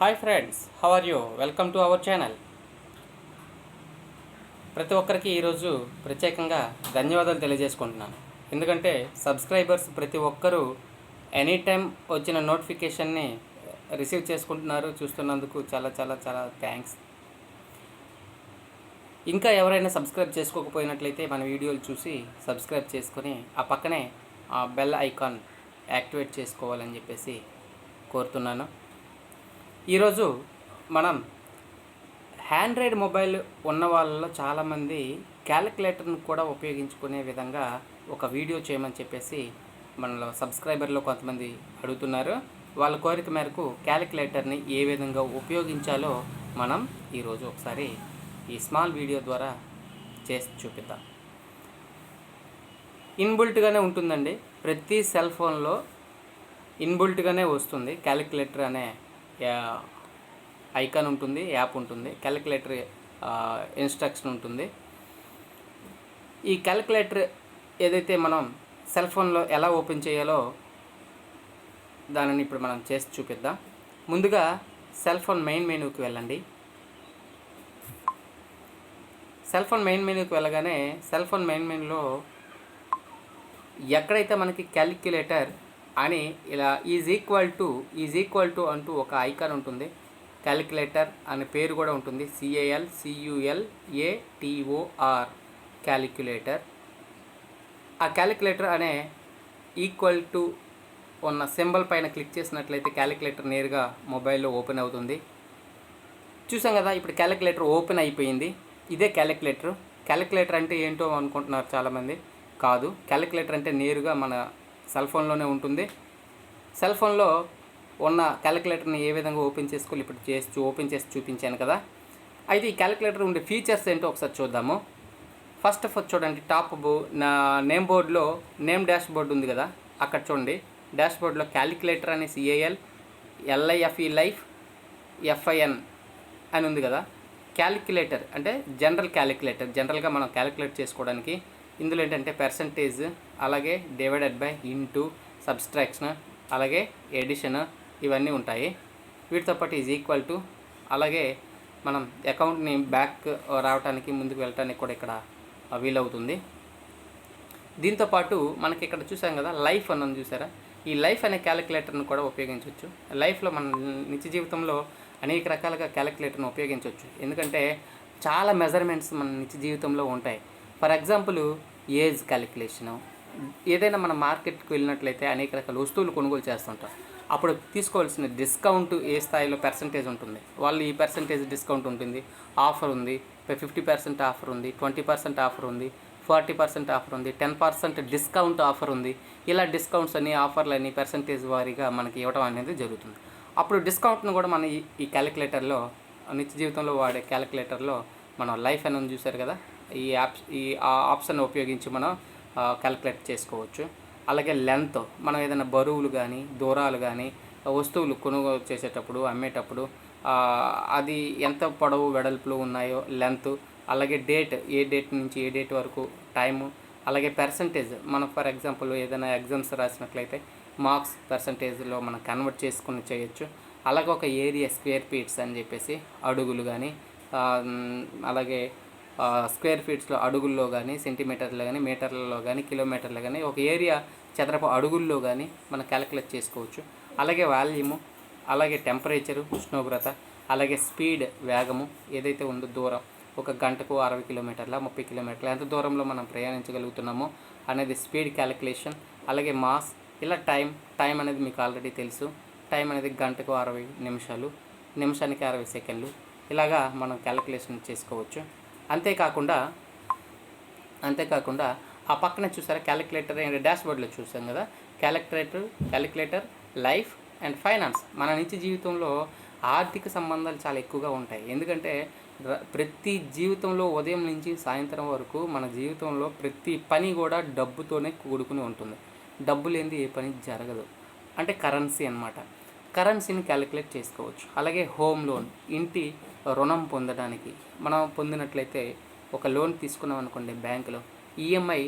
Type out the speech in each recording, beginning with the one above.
Hi friends how are you welcome to our channel ప్రతి ఒక్కరికి ఈరోజు ప్రత్యేకంగా ధన్యవాదాలు తెలియజేసుకుంటున్నాను. ఎందుకంటే సబ్స్క్రైబర్స్ ప్రతి ఒక్కరూ ఎనీ టైం వచ్చిన నోటిఫికేషన్ని రిసీవ్ చేసుకుంటున్నారు చూస్తున్నందుకు చాలా చాలా చాలా థ్యాంక్స్ ఇంకా ఎవరైనా సబ్స్క్రైబ్ చేసుకోకపోయినట్లయితే మన వీడియోలు చూసి సబ్స్క్రైబ్ చేసుకొని ఆ పక్కనే ఆ బెల్ ఐకాన్ యాక్టివేట్ చేసుకోవాలని చెప్పేసి కోరుతున్నాను. ఈరోజు మనం హ్యాండ్రాయిడ్ మొబైల్ ఉన్న వాళ్ళలో చాలామంది క్యాలిక్యులేటర్ను కూడా ఉపయోగించుకునే విధంగా ఒక వీడియో చేయమని చెప్పేసి మనలో సబ్స్క్రైబర్లో కొంతమంది అడుగుతున్నారు. వాళ్ళ కోరిక మేరకు క్యాలిక్యులేటర్ని ఏ విధంగా ఉపయోగించాలో మనం ఈరోజు ఒకసారి ఈ స్మాల్ వీడియో ద్వారా చేసి చూపిద్దాం. ఇన్బుల్ట్గానే ఉంటుందండి. ప్రతి సెల్ ఫోన్లో ఇన్బుల్ట్గానే వస్తుంది క్యాలిక్యులేటర్ అనే ఐకాన్ ఉంటుంది యాప్ ఉంటుంది క్యాలిక్యులేటర్ ఇన్స్ట్రక్షన్ ఉంటుంది. ఈ క్యాలిక్యులేటర్ ఏదైతే మనం సెల్ ఫోన్లో ఎలా ఓపెన్ చేయాలో దానిని ఇప్పుడు మనం చేసి చూపిద్దాం. ముందుగా సెల్ ఫోన్ మెయిన్ మెనూకి వెళ్ళండి. సెల్ ఫోన్ మెయిన్ మెనూకి వెళ్ళగానే సెల్ ఫోన్ మెయిన్ మెనూలో ఎక్కడైతే మనకి క్యాలిక్యులేటర్ అని ఇలా is equal to is equal to అంటూ ఒక ఐకాన్ ఉంటుంది. క్యాలిక్యులేటర్ అనే పేరు కూడా ఉంటుంది. C A L C U L A T O R calculator ఆ క్యాలిక్యులేటర్ అనే ఈక్వల్ టు ఉన్న సింబల్ పైన క్లిక్ చేసినట్లయితే క్యాలిక్యులేటర్ నేరుగా మొబైల్లో ఓపెన్ అవుతుంది. చూసాం కదా ఇప్పుడు క్యాలిక్యులేటర్ ఓపెన్ అయిపోయింది. ఇదే క్యాలిక్యులేటర్ క్యాలిక్యులేటర్ అంటే ఏంటో అనుకుంటున్నారు చాలామంది? కాదు. క్యాలిక్యులేటర్ అంటే నేరుగా మన సెల్ ఫోన్లోనే ఉంటుంది. సెల్ ఫోన్లో ఉన్న క్యాలిక్యులేటర్ని ఏ విధంగా ఓపెన్ చేసుకోవాలి? ఇప్పుడు చేసి ఓపెన్ చేసి చూపించాను కదా. అయితే ఈ క్యాలిక్యులేటర్ ఉండే ఫీచర్స్ ఏంటో ఒకసారి చూద్దాము. ఫస్ట్ ఆఫ్ ఆల్ చూడండి టాప్ బో నా నేమ్ బోర్డులో నేమ్ డాష్ బోర్డు ఉంది కదా. అక్కడ చూడండి డాష్ బోర్డులో క్యాలిక్యులేటర్ అనే సిఏఎల్ ఎల్ఐఎఫ్ఈ లైఫ్ ఎఫ్ఐఎన్ అని ఉంది కదా. క్యాలిక్యులేటర్ అంటే జనరల్ క్యాలిక్యులేటర్ జనరల్గా మనం క్యాలిక్యులేట్ చేసుకోవడానికి ఇందులో ఏంటంటే పర్సంటేజ్ అలాగే డివైడెడ్ బై ఇంటూ సబ్స్ట్రాక్షన్ అలాగే ఎడిషన్ ఇవన్నీ ఉంటాయి. వీటితో పాటు ఈజ్ ఈక్వల్ టు అలాగే మనం అకౌంట్ని బ్యాక్ రావడానికి ముందుకు వెళ్ళటానికి కూడా ఇక్కడ వీలవుతుంది. దీంతో పాటు మనకి ఇక్కడ చూసాం కదా లైఫ్ అన్నది చూసారా? ఈ లైఫ్ అనే క్యాలిక్యులేటర్ను కూడా ఉపయోగించవచ్చు. లైఫ్లో మన నిత్య జీవితంలో అనేక రకాలుగా క్యాలిక్యులేటర్ను ఉపయోగించవచ్చు. ఎందుకంటే చాలా మెజర్మెంట్స్ మన నిత్య జీవితంలో ఉంటాయి. ఫర్ ఎగ్జాంపుల్ ఏజ్ క్యాలిక్యులేషను ఏదైనా మన మార్కెట్కి వెళ్ళినట్లయితే అనేక రకాల వస్తువులు కొనుగోలు చేస్తుంటాం. అప్పుడు తీసుకోవాల్సిన డిస్కౌంట్ ఏ స్థాయిలో పర్సంటేజ్ ఉంటుంది? వాళ్ళు ఈ పర్సంటేజ్ డిస్కౌంట్ ఉంటుంది ఆఫర్ ఉంది ఫిఫ్టీ పర్సెంట్ ఆఫర్ ఉంది ట్వంటీ పర్సెంట్ ఆఫర్ ఉంది ఫార్టీ పర్సెంట్ ఆఫర్ ఉంది టెన్ పర్సెంట్ డిస్కౌంట్ ఆఫర్ ఉంది. ఇలా డిస్కౌంట్స్ అని ఆఫర్లు అని పర్సంటేజ్ వారీగా మనకి ఇవ్వడం అనేది జరుగుతుంది. అప్పుడు డిస్కౌంట్ను కూడా మనం ఈ- క్యాలిక్యులేటర్లో నిత్య జీవితంలో వాడే క్యాలిక్యులేటర్లో మనం లైఫ్ అని చూశారు చూసారు కదా? ఈ యాప్స్ ఈ ఆ ఆప్షన్ ఉపయోగించి మనం క్యాలిక్యులేట్ చేసుకోవచ్చు. అలాగే లెంత్ మనం ఏదైనా బరువులు కానీ దూరాలు కానీ వస్తువులు కొనుగోలు చేసేటప్పుడు అమ్మేటప్పుడు అది ఎంత పొడవు వెడల్పులు ఉన్నాయో లెంత్ అలాగే డేట్ ఏ డేట్ నుంచి ఏ డేట్ వరకు టైము అలాగే పర్సంటేజ్ మనం ఫర్ ఎగ్జాంపుల్ ఏదైనా ఎగ్జామ్స్ రాసినట్లయితే మార్క్స్ పర్సంటేజ్లో మనం కన్వర్ట్ చేసుకుని చేయొచ్చు. అలాగే ఒక ఏరియా స్క్వేర్ ఫీట్స్ అని చెప్పేసి అడుగులు కానీ అలాగే స్క్వేర్ ఫీట్స్లో అడుగుల్లో కానీ సెంటీమీటర్లో కానీ మీటర్లలో కానీ కిలోమీటర్లో కానీ ఒక ఏరియా చదరపు అడుగుల్లో కానీ మనం క్యాలిక్యులేట్ చేసుకోవచ్చు. అలాగే వాల్యూము అలాగే టెంపరేచరు ఉష్ణోగ్రత అలాగే స్పీడ్ వేగము ఏదైతే ఉందో దూరం ఒక గంటకు అరవై కిలోమీటర్ల ముప్పై కిలోమీటర్ల ఎంత దూరంలో మనం ప్రయాణించగలుగుతున్నామో అనేది స్పీడ్ క్యాలిక్యులేషన్ అలాగే మాస్ ఇలా టైం టైం అనేది మీకు ఆల్రెడీ తెలుసు. టైం అనేది గంటకు అరవై నిమిషాలు నిమిషానికి అరవై సెకండ్లు ఇలాగా మనం క్యాలిక్యులేషన్ చేసుకోవచ్చు. అంతేకాకుండా అంతేకాకుండా ఆ పక్కన చూసారా క్యాలిక్యులేటర్ డాష్ బోర్డ్లో చూసాం కదా calculator calculator life and finance మన నిత్య జీవితంలో ఆర్థిక సంబంధాలు చాలా ఎక్కువగా ఉంటాయి. ఎందుకంటే ప్రతి జీవితంలో ఉదయం నుంచి సాయంత్రం వరకు మన జీవితంలో ప్రతి పని కూడా డబ్బుతోనే కూడుకుని ఉంటుంది. డబ్బు లేనిది ఏ పని జరగదు. అంటే కరెన్సీ అన్నమాట. కరెన్సీని క్యాలిక్యులేట్ చేసుకోవచ్చు. అలాగే హోమ్ లోన్ ఇంటి రుణం పొందడానికి. మనం పొందినట్లయితే ఒక లోన్ తీసుకున్నాం అనుకోండి బ్యాంకులో ఈఎంఐ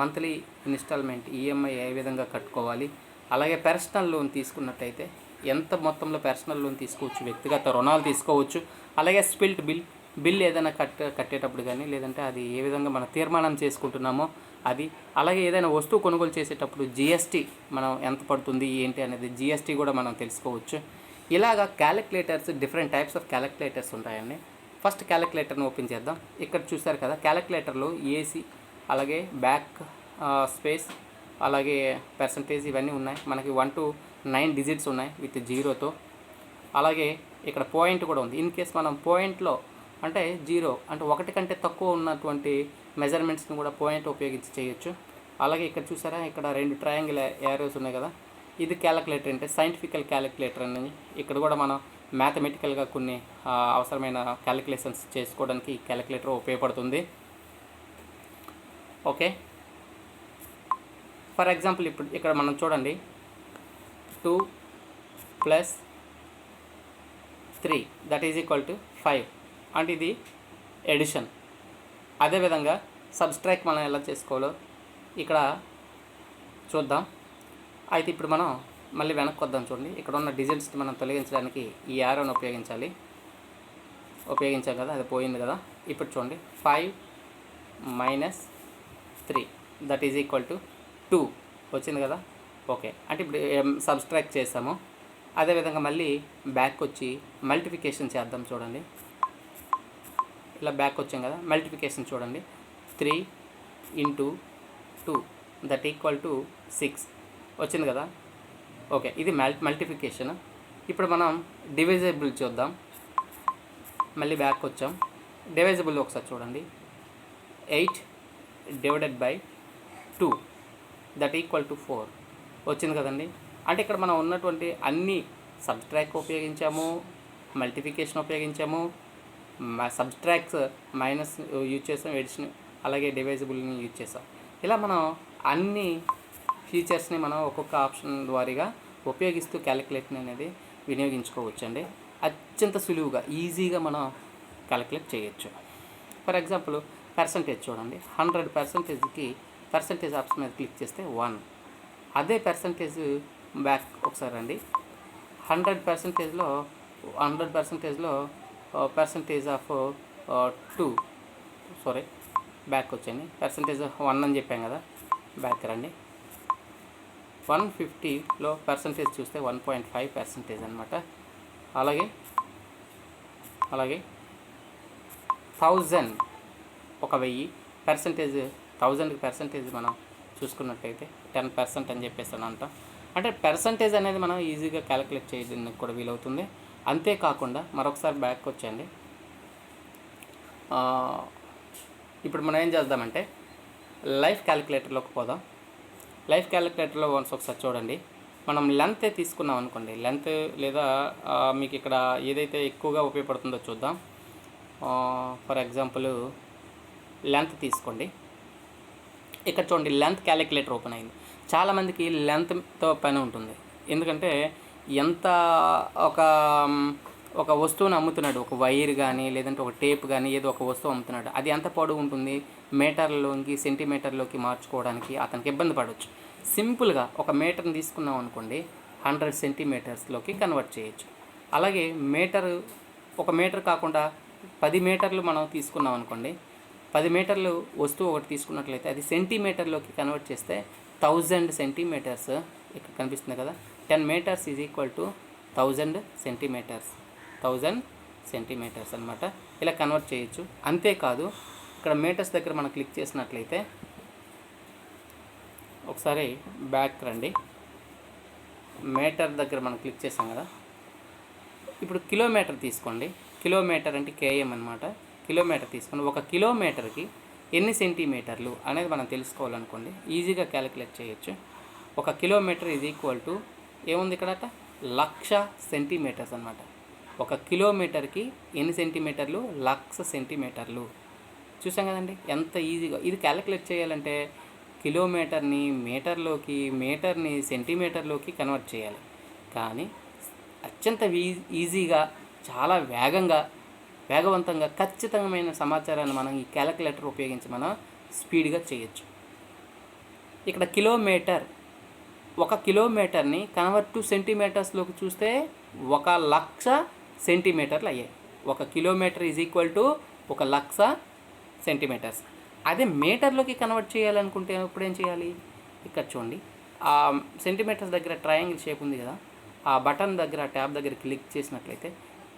మంత్లీ ఇన్స్టాల్మెంట్ ఈఎంఐ ఏ విధంగా కట్టుకోవాలి? అలాగే పర్సనల్ లోన్ తీసుకున్నట్టయితే ఎంత మొత్తంలో పర్సనల్ లోన్ తీసుకోవచ్చు? వ్యక్తిగత రుణాలు తీసుకోవచ్చు. అలాగే స్పిల్ట్ బిల్ బిల్ ఏదైనా కట్ కట్టేటప్పుడు కానీ లేదంటే అది ఏ విధంగా మనం తీర్మానం చేసుకుంటున్నామో అది. అలాగే ఏదైనా వస్తువు కొనుగోలు చేసేటప్పుడు జిఎస్టీ మనం ఎంత పడుతుంది? ఏంటి అనేది జిఎస్టీ కూడా మనం తెలుసుకోవచ్చు. ఇలాగా calculators different types of calculators ఉంటాయండి. ఫస్ట్ క్యాలిక్యులేటర్ని ఓపెన్ చేద్దాం. ఇక్కడ చూసారు కదా క్యాలిక్యులేటర్లో ఏసీ అలాగే బ్యాక్ స్పేస్ అలాగే పర్సంటేజ్ ఇవన్నీ ఉన్నాయి. మనకి వన్ టు నైన్ డిజిట్స్ ఉన్నాయి విత్ జీరోతో. అలాగే ఇక్కడ పాయింట్ కూడా ఉంది. ఇన్ కేస్ మనం పాయింట్లో అంటే జీరో అంటే ఒకటి కంటే తక్కువ ఉన్నటువంటి మెజర్మెంట్స్ని కూడా పాయింట్ ఉపయోగించి చేయొచ్చు. అలాగే ఇక్కడ చూసారా ఇక్కడ రెండు ట్రయాంగిల్ ఏరోస్ ఉన్నాయి కదా. ఇది క్యాలిక్యులేటర్ అంటే సైంటిఫికల్ క్యాలిక్యులేటర్ అని ఇక్కడ కూడా మనం మ్యాథమెటికల్గా కొన్ని అవసరమైన క్యాలిక్యులేషన్స్ చేసుకోవడానికి ఈ క్యాలిక్యులేటర్ ఉపయోగపడుతుంది. ఓకే? ఫర్ ఎగ్జాంపుల్ ఇప్పుడు ఇక్కడ మనం చూడండి. Two plus three that is equal to five. అంటే ఇది ఎడిషన్. అదేవిధంగా సబ్స్ట్రాక్ట్ మనం ఎలా చేసుకోవాలో ఇక్కడ చూద్దాం. అయితే ఇప్పుడు మనం మళ్ళీ వెనక్కి వద్దాం చూడండి. ఇక్కడ ఉన్న డిజైన్స్ని మనం తొలగించడానికి ఈ యారోని ఉపయోగించాలి. ఉపయోగించాం కదా అది పోయింది కదా. ఇప్పుడు చూడండి. Five minus three that is equal to two వచ్చింది కదా? ఓకే అంటే ఇప్పుడు um, సబ్స్ట్రాక్ట్ చేసాము. అదేవిధంగా మళ్ళీ బ్యాక్ వచ్చి మల్టిఫికేషన్ చేద్దాం చూడండి. ఇలా బ్యాక్ వచ్చాం కదా? మల్టిఫికేషన్ చూడండి. Three into two that equal to six వచ్చింది కదా? ఓకే ఇది మల్ మల్టిఫికేషన్. ఇప్పుడు మనం డివిజబుల్ చూద్దాం. మళ్ళీ బ్యాక్ వచ్చాం. డివైజబుల్ ఒకసారి చూడండి. Eight divided by two that equal to four. వచ్చింది కదండి? అంటే ఇక్కడ మనం ఉన్నటువంటి అన్ని సబ్స్ట్రాక్ ఉపయోగించాము మల్టిఫికేషన్ ఉపయోగించాము సబ్స్ట్రాక్స్ మైనస్ యూజ్ చేసాం ఎడిషన్ అలాగే డివైజబుల్ని యూజ్ చేసాం. ఇలా మనం అన్ని ఫీచర్స్ని మనం ఒక్కొక్క ఆప్షన్ ద్వారాగా ఉపయోగిస్తూ క్యాలిక్యులేషన్ అనేది వినియోగించుకోవచ్చు అండి అత్యంత సులువుగా ఈజీగా మనం క్యాలిక్యులేట్ చేయొచ్చు. ఫర్ ఎగ్జాంపుల్ పర్సంటేజ్ చూడండి. హండ్రెడ్ పర్సంటేజ్కి పర్సంటేజ్ ఆప్షన్ మీద క్లిక్ చేస్తే వన్ అదే పర్సంటేజ్ బ్యాక్ ఒకసారి అండి హండ్రెడ్ పర్సంటేజ్లో hundred పర్సంటేజ్లో percentage of two sorry back వచ్చండి పర్సంటేజ్ వన్ అని చెప్పాం కదా. బ్యాక్ రండి. వన్ ఫిఫ్టీలో పర్సంటేజ్ చూస్తే వన్ పాయింట్ ఫైవ్ పర్సంటేజ్ అనమాట అలాగే అలాగే థౌజండ్ ఒక వెయ్యి పర్సంటేజ్ థౌజండ్కి పర్సంటేజ్ మనం చూసుకున్నట్టయితే టెన్ పర్సెంట్ అని చెప్పేసి అంట. అంటే పర్సంటేజ్ అనేది మనం ఈజీగా క్యాలిక్యులేట్ చేయడానికి కూడా వీలవుతుంది. అంతేకాకుండా మరొకసారి బ్యాక్ వచ్చండి ఇప్పుడు మనం ఏం చేద్దామంటే లైఫ్ క్యాలిక్యులేటర్లోకి పోదాం. లైఫ్ క్యాలిక్యులేటర్లో వన్స్ ఒకసారి చూడండి. మనం లెంత్ తీసుకున్నాం అనుకోండి. లెంత్ లేదా మీకు ఇక్కడ ఏదైతే ఎక్కువగా ఉపయోగపడుతుందో చూద్దాం. ఫర్ ఎగ్జాంపుల్ లెంత్ తీసుకోండి. ఇక్కడ చూడండి లెంత్ క్యాలిక్యులేటర్ ఓపెన్ అయింది. చాలామందికి లెంత్తో పని ఉంటుంది. ఎందుకంటే ఎంత ఒక ఒక వస్తువును అమ్ముతున్నాడు. ఒక వైర్ కానీ లేదంటే ఒక టేప్ కానీ ఏదో ఒక వస్తువు అమ్ముతున్నాడు. అది ఎంత పొడవు ఉంటుంది? మీటర్లోకి సెంటీమీటర్లోకి మార్చుకోవడానికి అతనికి ఇబ్బంది పడవచ్చు సింపుల్గా ఒక మీటర్ని తీసుకున్నాం అనుకోండి హండ్రెడ్ సెంటీమీటర్స్లోకి కన్వర్ట్ చేయొచ్చు. అలాగే మీటర్ ఒక మీటర్ కాకుండా పది మీటర్లు మనం తీసుకున్నాం అనుకోండి పది మీటర్లు వస్తువు ఒకటి తీసుకున్నట్లయితే అది సెంటీమీటర్లోకి కన్వర్ట్ చేస్తే థౌజండ్ సెంటీమీటర్స్ ఇక్కడ కనిపిస్తుంది కదా? Ten metres is equal to thousand centimetres. Thousand centimetres అనమాట ఇలా కన్వర్ట్ చేయొచ్చు. అంతేకాదు ఇక్కడ మీటర్స్ దగ్గర మనం క్లిక్ చేసినట్లయితే ఒకసారి బ్యాక్ రండి. మీటర్ దగ్గర మనం క్లిక్ చేసాం కదా. ఇప్పుడు కిలోమీటర్ తీసుకోండి. కిలోమీటర్ అంటే కేఎం అనమాట కిలోమీటర్ తీసుకోండి ఒక కిలోమీటర్కి ఎన్ని సెంటీమీటర్లు అనేది మనం తెలుసుకోవాలనుకోండి. ఈజీగా క్యాలిక్యులేట్ చేయొచ్చు. ఒక కిలోమీటర్ ఈజ్ ఈక్వల్ టు ఏముంది ఇక్కడ లక్ష సెంటీమీటర్స్ అనమాట ఒక కిలోమీటర్కి ఎన్ని సెంటీమీటర్లు? లక్ష సెంటీమీటర్లు. చూసాం కదండి ఎంత ఈజీగా. ఇది క్యాలిక్యులేట్ చేయాలంటే కిలోమీటర్ని మీటర్లోకి మీటర్ని సెంటీమీటర్లోకి కన్వర్ట్ చేయాలి. కానీ అత్యంత వీ- ఈజీగా చాలా వేగంగా వేగవంతంగా ఖచ్చితమైన సమాచారాన్ని మనం ఈ క్యాలిక్యులేటర్ ఉపయోగించి మనం స్పీడ్గా చేయొచ్చు. ఇక్కడ కిలోమీటర్ ఒక కిలోమీటర్ని కన్వర్ట్ టు సెంటీమీటర్స్లోకి చూస్తే ఒక లక్ష సెంటీమీటర్లు అయ్యాయి. ఒక కిలోమీటర్ ఈజ్ ఈక్వల్ టు ఒక లక్ష సెంటీమీటర్స్. అదే మీటర్లోకి కన్వర్ట్ చేయాలనుకుంటే ఇప్పుడు ఏం చేయాలి? ఇక్కడ చూడండి. ఆ సెంటీమీటర్స్ దగ్గర ట్రయాంగిల్ షేప్ ఉంది కదా. ఆ బటన్ దగ్గర ట్యాబ్ దగ్గర క్లిక్ చేసినట్లయితే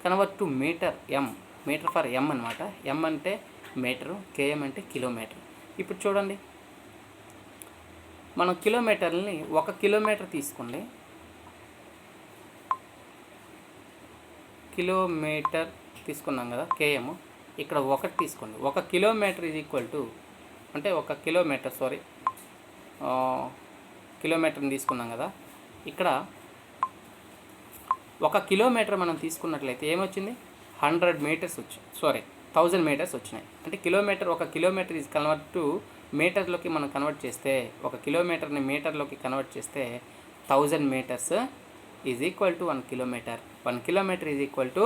convert to metre M metre for M అనమాట ఎం అంటే మీటరు కేఎం అంటే కిలోమీటర్ ఇప్పుడు చూడండి. మనం కిలోమీటర్ని ఒక కిలోమీటర్ తీసుకోండి కిలోమీటర్ తీసుకున్నాం కదా కేఎం. ఇక్కడ ఒకటి తీసుకోండి. ఒక కిలోమీటర్ ఈజ్ ఈక్వల్ టు అంటే ఒక కిలోమీటర్ సారీ కిలోమీటర్ని తీసుకున్నాం కదా. ఇక్కడ ఒక కిలోమీటర్ మనం తీసుకున్నట్లయితే ఏమొచ్చింది? హండ్రెడ్ మీటర్స్ వచ్చి సారీ థౌజండ్ మీటర్స్ వచ్చినాయి. అంటే కిలోమీటర్ ఒక కిలోమీటర్ ఈజ్ కన్వర్ట్ టు మీటర్లోకి మనం కన్వర్ట్ చేస్తే ఒక కిలోమీటర్ని మీటర్లోకి కన్వర్ట్ చేస్తే thousand metres is equal to one kilometre one kilometre is equal to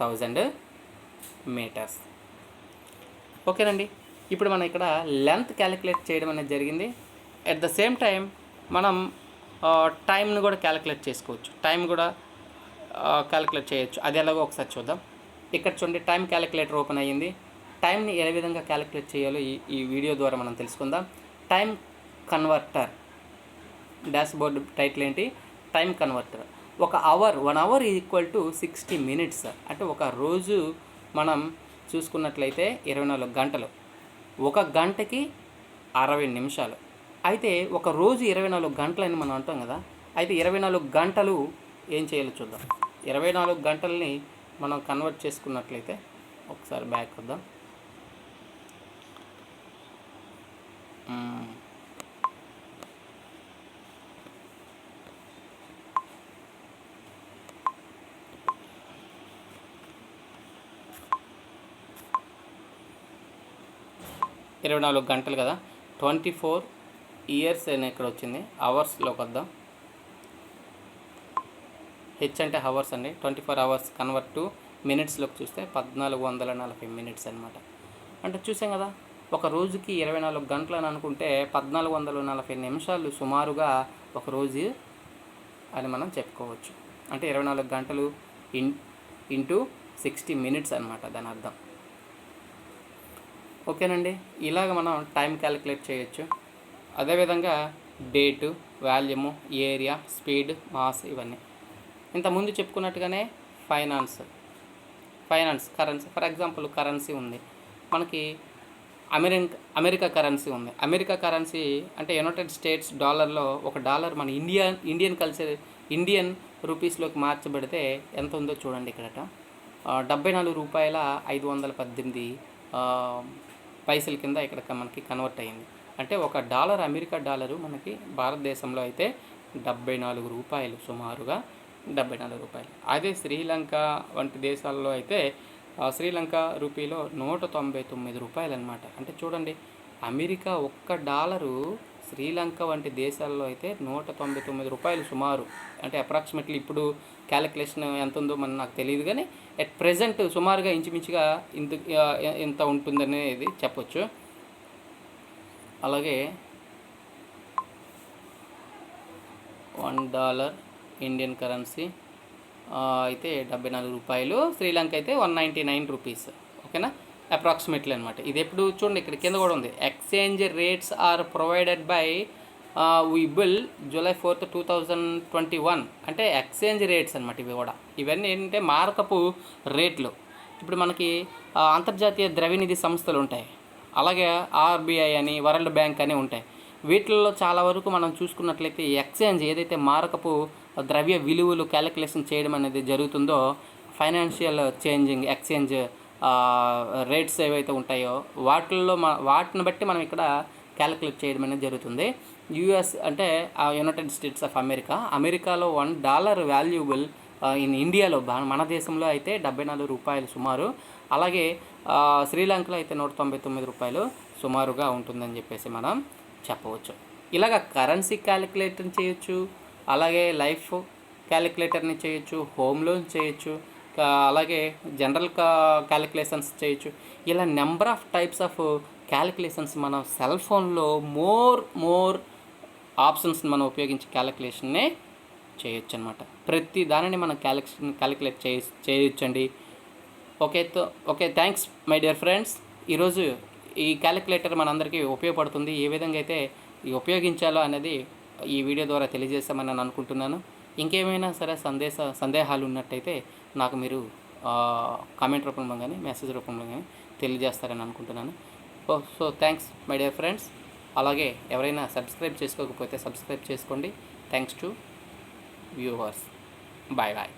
thousand metres ఓకేనండి ఇప్పుడు మనం ఇక్కడ లెంత్ క్యాలిక్యులేట్ చేయడం అనేది జరిగింది. అట్ ద సేమ్ టైం మనం టైంను కూడా క్యాలిక్యులేట్ చేసుకోవచ్చు. టైం కూడా క్యాలిక్యులేట్ చేయొచ్చు. అది ఎలాగో ఒకసారి చూద్దాం. ఇక్కడ చూడండి టైం క్యాలిక్యులేటర్ ఓపెన్ అయ్యింది. టైంని ఏ విధంగా క్యాలిక్యులేట్ చేయాలో ఈ ఈ వీడియో ద్వారా మనం తెలుసుకుందాం. Time converter dash board title ఏంటి? టైం కన్వర్టర్ ఒక hour one hour equal to sixty minutes అంటే ఒక రోజు మనం చూసుకున్నట్లయితే ఇరవై నాలుగు గంటలు. ఒక గంటకి అరవై నిమిషాలు. అయితే ఒక రోజు ఇరవై నాలుగు గంటలని మనం అంటాం కదా అయితే ఇరవై నాలుగు గంటలు ఏం చేయాలో చూద్దాం. ఇరవై నాలుగు గంటల్ని మనం కన్వర్ట్ చేసుకున్నట్లయితే ఒకసారి బ్యాక్ వద్దాం ఇరవై నాలుగు గంటలు కదా. ట్వంటీ ఫోర్ ఇయర్స్ అని ఇక్కడ వచ్చింది. అవర్స్లోకి వద్దాం. హెచ్ అంటే హవర్స్ అండి. Twenty four hours convert to మినిట్స్లోకి చూస్తే పద్నాలుగు వందల నలభై మినిట్స్ అనమాట అంటే చూసాం కదా ఒక రోజుకి ఇరవై నాలుగు గంటలు అని అనుకుంటే పద్నాలుగు వందల నలభై నిమిషాలు సుమారుగా ఒక రోజు అని మనం చెప్పుకోవచ్చు. అంటే ఇరవై నాలుగు గంటలు ఇన్ ఇంటూ సిక్స్టీ మినిట్స్ అనమాట దాని అర్థం. ఓకేనండి. ఇలాగ మనం టైం క్యాలిక్యులేట్ చేయొచ్చు. అదేవిధంగా date volume area speed mass ఇవన్నీ. ఇంతకుముందు చెప్పుకున్నట్టుగానే finance. Finance currency. For example currency ఉంది. మనకి అమెరికా అమెరికా కరెన్సీ ఉంది. అమెరికా కరెన్సీ అంటే యునైటెడ్ స్టేట్స్ డాలర్లో ఒక డాలర్ మన ఇండియా ఇండియన్ కల్చర్ ఇండియన్ రూపీస్లోకి మార్చబడితే ఎంత ఉందో చూడండి ఇక్కడట. డెబ్బై నాలుగు రూపాయల ఐదు వందల పద్దెనిమిది పైసల కింద ఇక్కడ మనకి కన్వర్ట్ అయ్యింది. అంటే ఒక డాలర్ అమెరికా డాలరు మనకి భారతదేశంలో అయితే డెబ్బై నాలుగు రూపాయలు సుమారుగా డెబ్బై నాలుగు రూపాయలు. అదే శ్రీలంక వంటి దేశాల్లో అయితే శ్రీలంక రూపీలో నూట తొంభై తొమ్మిది రూపాయలు అనమాట అంటే చూడండి అమెరికా ఒక్క డాలరు శ్రీలంక వంటి దేశాల్లో అయితే నూట తొంభై తొమ్మిది రూపాయలు సుమారు. అంటే అప్రాక్సిమేట్లీ ఇప్పుడు క్యాలిక్యులేషన్ ఎంత ఉందో మన నాకు తెలియదు కానీ ఎట్ ప్రెజెంట్ సుమారుగా ఇంచుమించుగా ఇంత ఇంత ఉంటుందనేది చెప్పొచ్చు. అలాగే వన్ డాలర్ ఇండియన్ కరెన్సీ. అయితే డెబ్బై నాలుగు రూపాయలు. శ్రీలంక అయితే వన్ నైంటీ నైన్ రూపీస్. ఓకేనా? అప్రాక్సిమేట్లీ అనమాట ఇది ఎప్పుడు చూడండి ఇక్కడ కింద కూడా ఉంది. Exchange rates are provided by we bill July fourth two thousand twenty one అంటే ఎక్స్చేంజ్ రేట్స్ అనమాట ఇవి కూడా. ఇవన్నీ ఏంటంటే మారకపు రేట్లు. ఇప్పుడు మనకి అంతర్జాతీయ ద్రవ్యనిధి సంస్థలు ఉంటాయి. అలాగే ఆర్బీఐ అని వరల్డ్ బ్యాంక్ అని ఉంటాయి. వీటిల్లో చాలా వరకు మనం చూసుకున్నట్లయితే ఎక్స్చేంజ్ ఏదైతే మారకపు ద్రవ్య విలువలు క్యాలిక్యులేషన్ చేయడం అనేది జరుగుతుందో ఫైనాన్షియల్ చేంజింగ్ ఎక్స్చేంజ్ రేట్స్ ఏవైతే ఉంటాయో వాటిల్లో మా వాటిని బట్టి మనం ఇక్కడ క్యాలిక్యులేట్ చేయడం అనేది జరుగుతుంది. యుఎస్ అంటే యునైటెడ్ స్టేట్స్ ఆఫ్ అమెరికా. అమెరికాలో వన్ డాలర్ వాల్యూబుల్ ఇన్ ఇండియాలో మన దేశంలో అయితే డెబ్బై నాలుగు రూపాయలు సుమారు. అలాగే శ్రీలంకలో అయితే నూట తొంభై తొమ్మిది రూపాయలు సుమారుగా ఉంటుందని చెప్పేసి మనం చెప్పవచ్చు. ఇలాగ కరెన్సీ క్యాలిక్యులేటర్ చేయొచ్చు అలాగే లైఫ్ క్యాలిక్యులేటర్ని చేయొచ్చు హోమ్ లోన్ చేయొచ్చు అలాగే జనరల్ క్యాలిక్యులేషన్స్ చేయొచ్చు. ఇలా number of types of calculations మనం సెల్ ఫోన్లో మోర్ మోర్ ఆప్షన్స్ మనం ఉపయోగించి క్యాలిక్యులేషన్నే చేయొచ్చు అనమాట ప్రతి దానిని మనం క్యాలిక్యులేషన్ క్యాలిక్యులేట్ చేయ చేయొచ్చండి. ఓకే తో- okay thanks my dear friends. ఈరోజు ఈ క్యాలిక్యులేటర్ మనందరికీ ఉపయోగపడుతుంది. ఏ విధంగా అయితే ఈ ఉపయోగించాలో అనేది ఈ వీడియో ద్వారా తెలియజేస్తామని నేను అనుకుంటున్నాను. ఇంకేమైనా సరే సందేశ సందేహాలు ఉన్నట్టయితే నాకు మీరు కామెంట్ రూపంలో కానీ మెసేజ్ రూపంలో కానీ తెలియజేస్తారని అనుకుంటున్నాను. So thanks my dear friends. అలాగే ఎవరైనా సబ్స్క్రైబ్ చేసుకోకపోతే సబ్స్క్రైబ్ చేసుకోండి. Thanks to viewers. Bye bye.